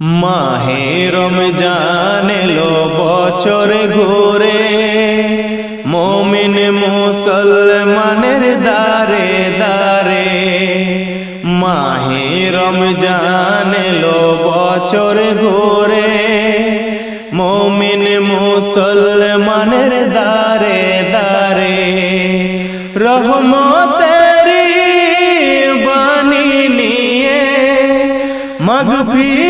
মাহে রমজান এলো বছর ঘুরে। মমিন মুসলমানের দারে দারে মাহে রমজান এলো বছর ঘুরে। মমিন মুসলমানের দারে দারে রহমতেরি বাণী নিয়ে মগফিরাতের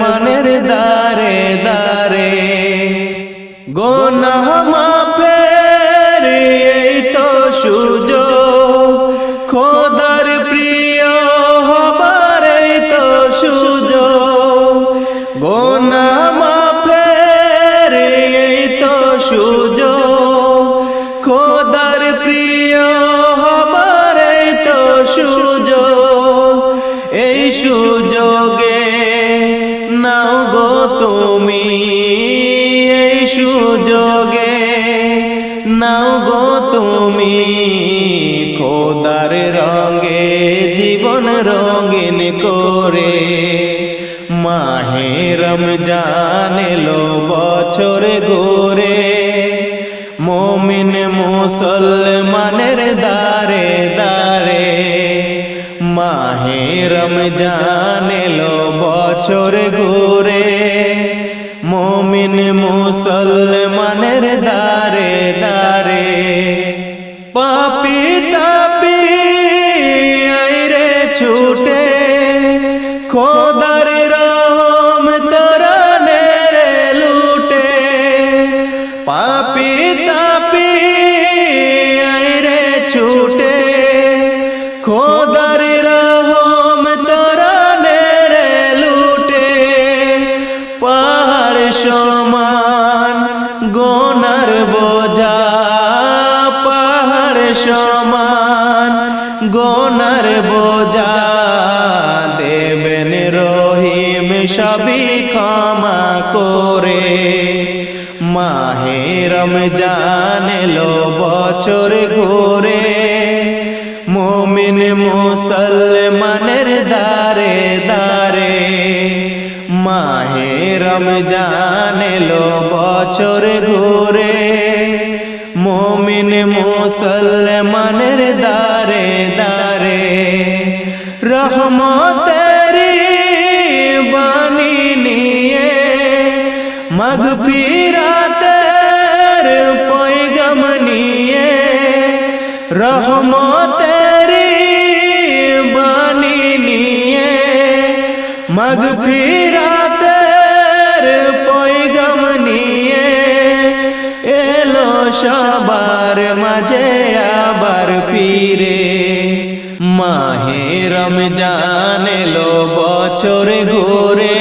মোমিন এলো বছর গোরে মমিন মুসলমানের দারে দারে মাহে রমজান এলো বছর গোরে মমিন মুসলমানের দারে দারে রমজান এলো বছর ঘুরে। মোমিন মুসলমানের দারে বছর ঘুরে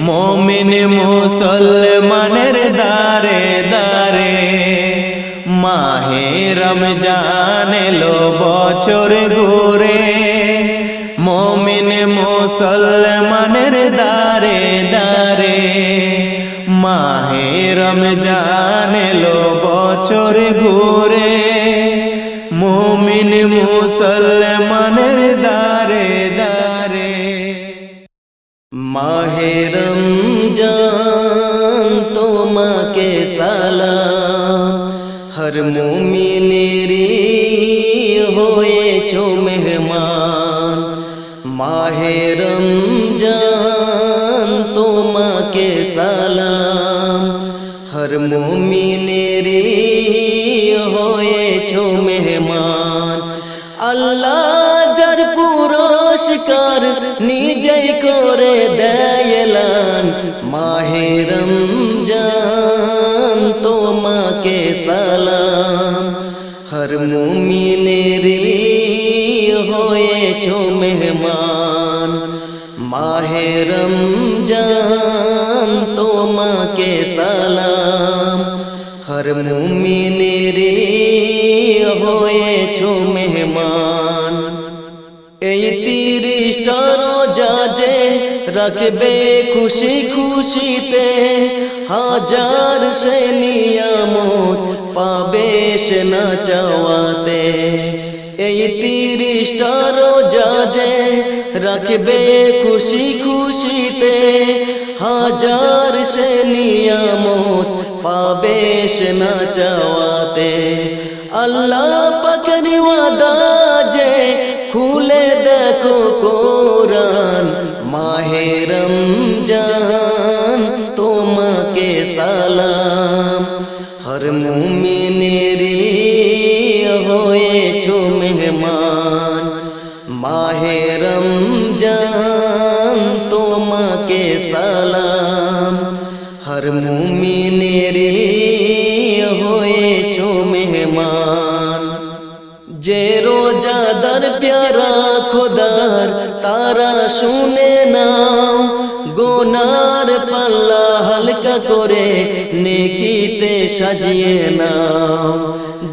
মমিন মুসলমানের দারে দারে মাহে রমজান এলো বছর ঘুরে মমিন মুসলমানের দারে দারে মাহে রমজান এলো বছর ঘুরে হর মুমিনেরি হয়েছ মেহমান মাহে છો મહેમાન માહેરમ જાન તો માં કે સલામ હર મુમિન રે હોય છો મહેમાન এই তিরিশটা রোজা যে রাখবে খুশি খুশিতে হাজার সে নিয়ামত পাবে সে না চাওয়াতে এই তিরিশটা রোজা যে রাখবে খুশি খুশিতে, হাজার সে নিয়ামত পাবে সে না চাওয়াতে। আল্লাহ পাকনি ওয়াদা যে খুলে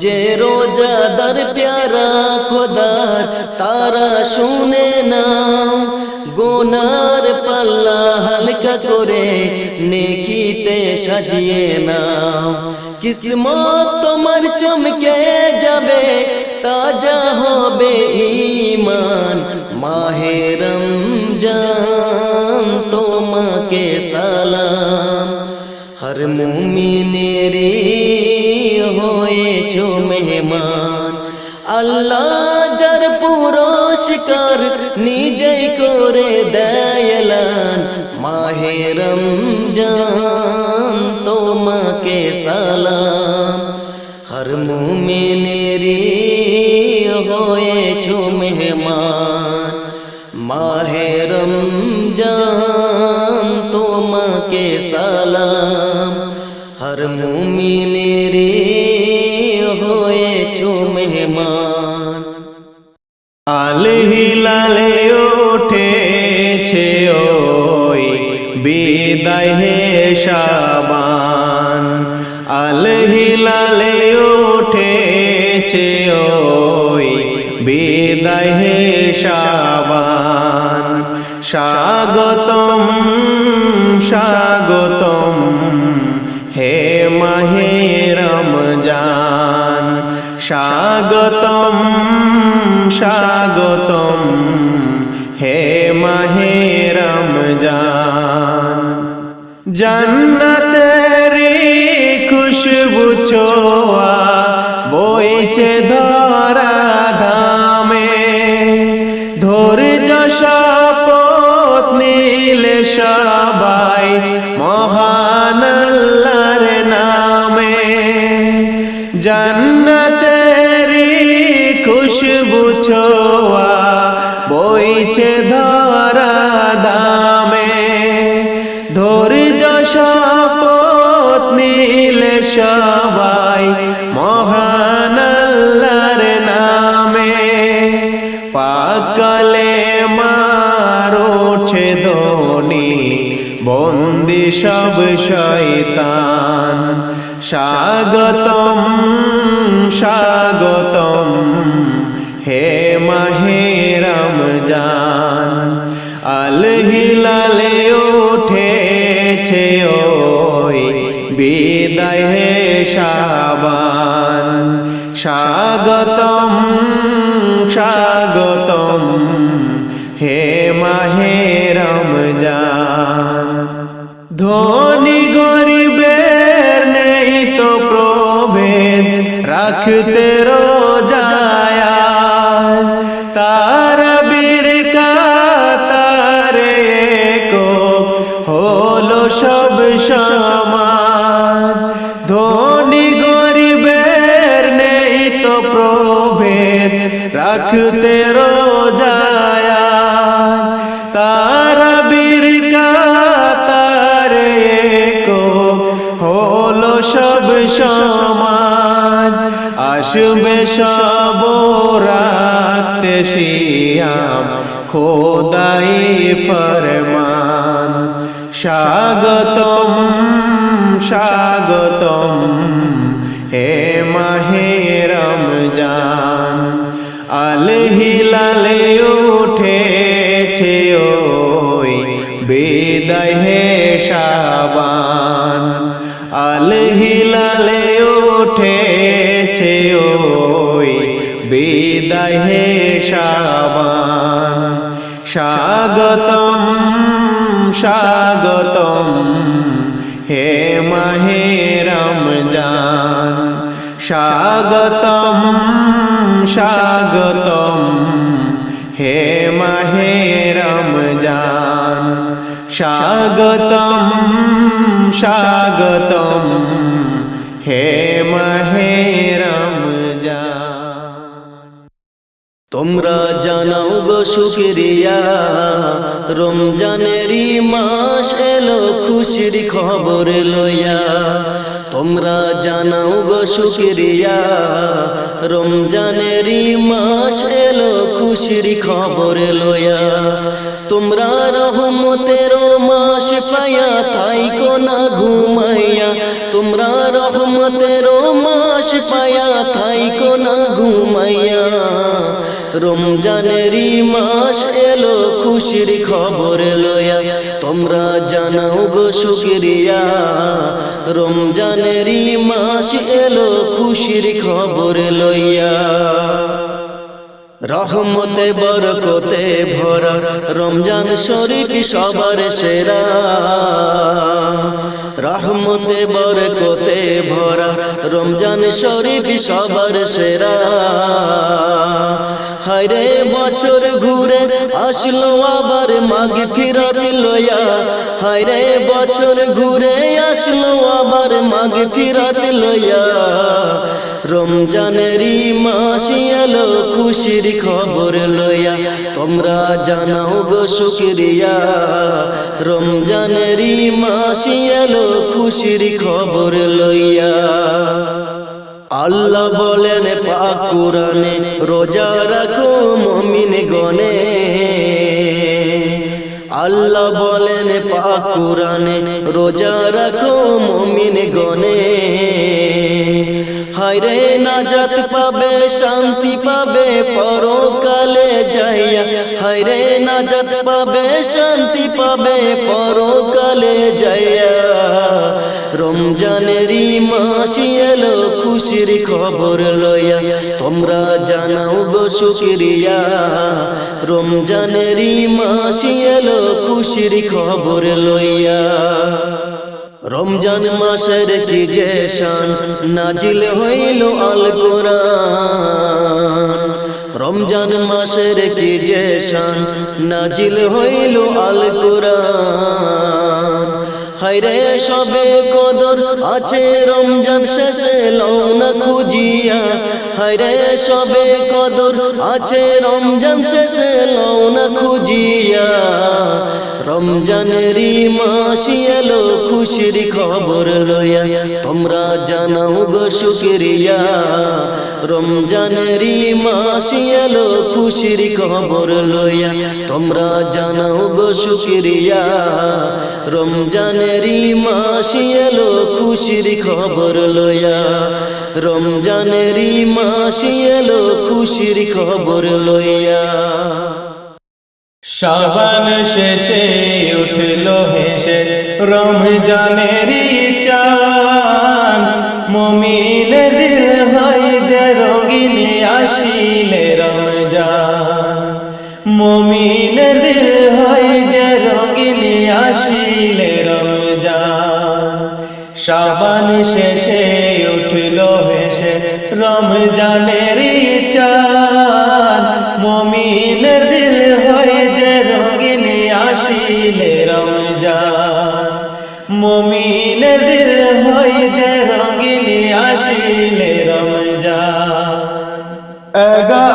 যে রোজাদার প্যারা খোদার, তারা শুনে নাও, গোনার পাল্লা হালকা করে নেকিতে সাজিয়ে নাও। কিসমত তোমার চমকে যাবে, তাজা হবে ইমান মাহে রমজান তোমাকে সালাম। হর মুমিনেরে হয়েছো মেহমান। আল্লাহ যার পুরস্কার নিজেই করে দেয়লান। মাহে রমজান তোমাকে সালাম। হর মুমিনেরি হয়েছো মেহমান। মাহে রমজান তোমাকে সালাম। হর মুমিনেরি হয়েছো মেহমান। আল হিলালে উঠেছে ওই বিদায় হে শাবান। আল হিলালে উঠেছে ওই বিদায় হে শাবান। স্বাগতম স্বাগতম হে মাহে স্বাগতম স্বাগতম, হে মাহে রমজান। জন্নতের খুশবু ছোয়া বইছে ধরা ধামে। ধৈর্য শপথ নীলে সবাই মহান বইছে ধরা দামে। ধৈর্য শপথ নীলে সবাই মহান আল্লাহর নামে। পাকলে মারোছে ধনি, বন্দি সব শয়তান। স্বাগতম স্বাগতম, হে মাহে রমজান আল হিলালে উঠেছে ওই বিদায় শাবান। স্বাগতম স্বাগতম হে মাহে রমজান। ধনী গরিবের নেই তো প্রভেদ, রাখতে রোজায়া রাখতে রোজায়া তারা বীর কাতার একক হলো সব সমাজ। আসবে সব রাখতে শিয়াম, খোদাই ফরমান। স্বাগতম স্বাগতম, হে মাহে হিলালে উঠেছে ওই বিদায় হে শাবান। আল হিলালে উঠেছে ওই বিদায় হে শাবান। স্বাগতম স্বাগতম হে মাহে রমজান। স্বাগতম স্বাগতম হে মাহে রমজান। স্বাগতম স্বাগতম। হে মাহে রমজান। তোমরা জানাও গো শুক্রিয়া, রমজানেরই মাস এলো, খুশির খবর লইয়া। তোমরা জানাও গো শুক্রিয়া। রমজানেরই মাস এলো, খুশির খবর লইয়া। তোমরা রহমতের মাস পায়া তাই কোনা ঘুমাইয়া। তোমরা রহমতের মাস পায়া তাই কোনা ঘুমাইয়া। রমজানেরই মাস এলো, খুশির খবর লইয়া। তোমরা জানাও গো শুক্রিয়া। রমজানেরই মাস এলো খুশির খবর লইয়া। রহমতে, বরকতে ভরা রমজান শরীফ সবার সেরা। রহমতে, বরকতে ভরা রমজান শরীফ সবার সেরা। হায়রে, বছর ঘুরে আসলো আবার মাগ ফিরত লইয়া হায়রে, বছর ঘুরে আসলো আবার মাগ ফিরত লইয়া রমজানেরই মাস এলো খুশির খবর লইয়া, তোমরা জানাও গো শুক্রিয়া। রমজানেরই মাস এলো খুশির খবর লইয়া। আল্লাহ বলেন, পাক কুরানে রোজা রাখো মমিন গনে আল্লাহ বলেন, পাক কুরানে রোজা রাখো মমিন গনে হায়রে নাজাত পাবে, শান্তি পাবে, পরকালে যাইয়া। হায়রে নাজাত পাবে, শান্তি পাবে, পরকালে যাইয়া। রমজানেরই মাস এলো, খুশির খবর লইয়া। তোমরা জানাও গো শুক্রিয়া। রমজানেরই মাস এলো, খুশির খবর লইয়া। রমজান মাসের কি যে শান? নাজিল হইল আল কোরআন। রমজান মাসের কি যে শান? নাজিল হইল আল কোরআন। হায়রে সবে কদর আছে রমজান শেষে লৌনা খুঁজিয়া হায়রে সবে কদর আছে রমজান শেষে লৌনা খুঁজিয়া। রমজানেরই মাসি এলো খুশির খবর লইয়া। তোমরা জানাও গো শুক্রিয়া। রমজানেরই মাসি এলো খুশির খবর লইয়া। তোমরা জানাও গো শুক্রিয়া। রমজানেরই মাসি এলো খুশির খবর লইয়া। রমজানেরই মাসি এলো খুশির খবর লইয়া। শাবান শেষে উঠল হেসে, রমজানের চান মমিন দিল হয় যে রঙিন আসিলে রমজান। মমিন দিল হয় যে রঙিন আসিলে রমজান। শাবান শেষে রমজানের চান মমিন দিল হয়ে যে রঙিন আসিলে রমজান। মমিন দিল হয়ে যে রঙিন আসিলে রমজান। এগারো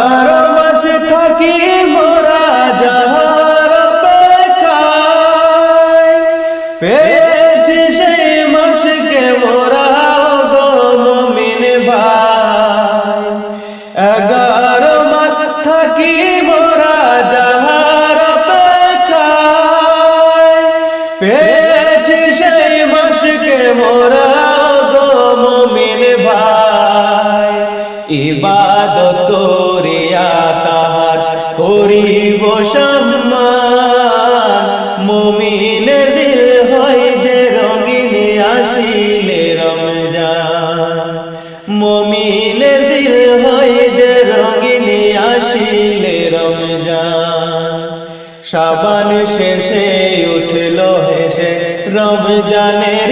রমজানের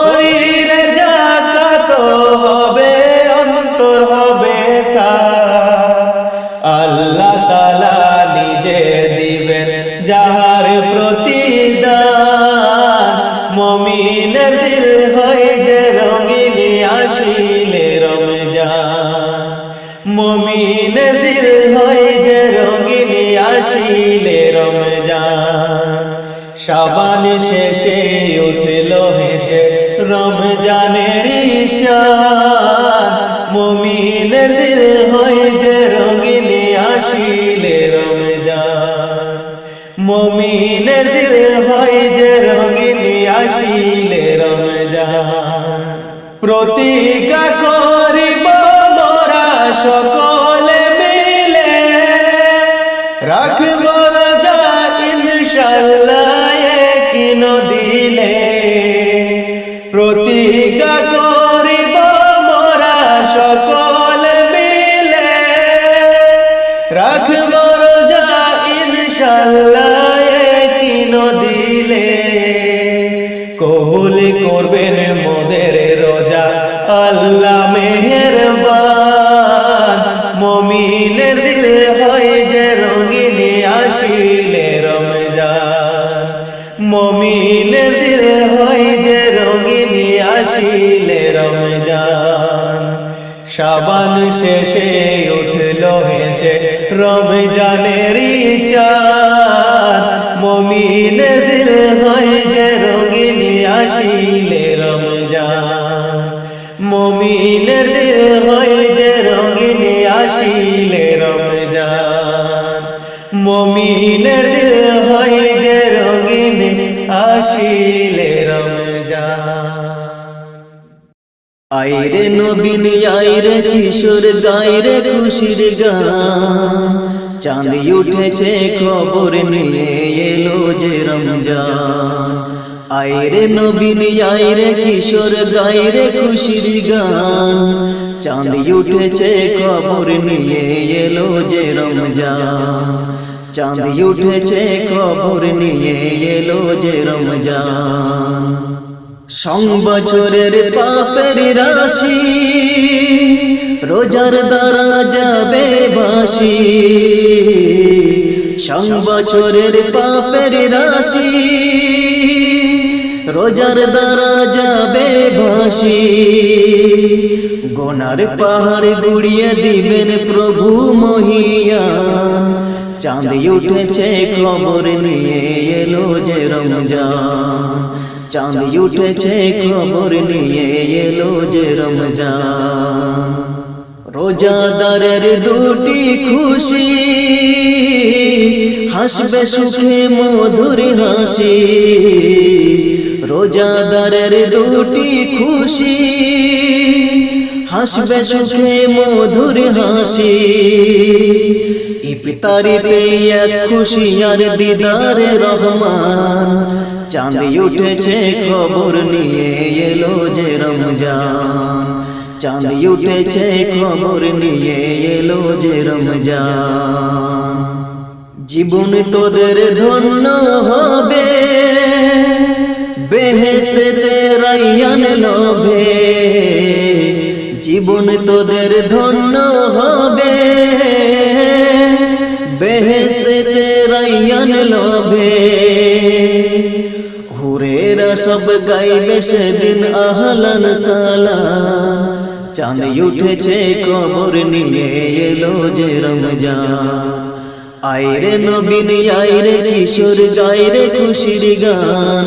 শরীরের জাকাত হবে, অন্তর হবে। আল্লাহ তালা নিজে দিবেন যাহার প্রতিদান। মমিনের দিল হয় যে রঙিন আসিলে রমজান। মমিনের দিল হয় যে রঙিন আসিলে রমজান। সাবান শেষে উঠল রমজানের চাঁদ মমিনের দিল হয় যে রঙিন আসিলে রমজান। মমিনের দিল হয় যে রঙিন আসিলে রমজান। প্রতিজ্ঞা করিব মোরা সকলে প্রতিজ্ঞা করিব মোরা সকল মিলে। রাখব রোজা ইনশাল্লাহ কি দিলে কবুল করবেন আসিলে রমজান। সাবান শেষে উঠল হেসে, রমজানের চাঁদ। মমিনের দিল হয় যে রঙিন আসিলে রমজান। মমিনের দিল হয় যে রঙিন আসিলে রমজান। মমিনের দিল হয় যে রঙিন আসিলে আইরে নবীন আইরে কিশোর গাইরে খুশির গান। চাঁদ উঠেছে খবর নিয়ে এলো যে রমজান। আইরে নবীন আইরে কিশোর গাইরে খুশির গান। চাঁদ উঠেছে খবর নিয়ে এলো যে রমজান। চাঁদ উঠেছে খবর নিয়ে এলো যে রমজান। সংবছরের পাপের রাশি, রোজার দ্বারা যাবে বাসি সংবছরের পাপের রাশি, রোজার দ্বারা যাবে বাসি গোনার পাহাড় গুড়িয়ে দিবেন প্রভু মহিয়া। চাঁদ উঠেছে খবর নিয়ে এলো যে রমজান। চাঁদ উঠেছে খবর নিয়ে এলো যে রমজান। রোজাদারের দুটি খুশি হাসবে সুখে মধুর হাসি। রোজাদারের দুটি খুশি হাসবে সুখে মধুর হাসি। ইফতারিতে এক খুশি আর দিদারে রহমান। চাঁদ উঠেছে খবর নিয়ে এলো যে রমজান। চাঁদ উঠেছে খবর নিয়ে এলো যে রমজান। জীবন তোদের ধন্য হবে। বেহেস্তে রাইয়ান লভে। জীবন তোদের ধন্য হবে। বেহেস্তে রাইয়ান লভে। সব গাইবে সেদিন আহলান সালাম চাঁদ উঠেছে, কবর নিয়ে এলো যে রমজান। আইরে নবীন আইরে কিশোর গাইরে খুশির গান।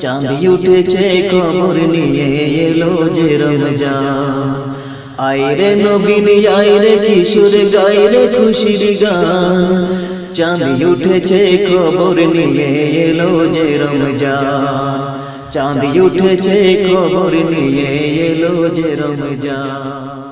চাঁদ উঠেছে, কবর নিয়ে এলো যে রমজান। আইরে নবীন আইরে কিশোর গাইরে খুশির গান। চাঁদ উঠেছে খবর নিয়ে এলো যে রমজান। চাঁদ উঠেছে খবর নিয়ে এলো যে রমজান।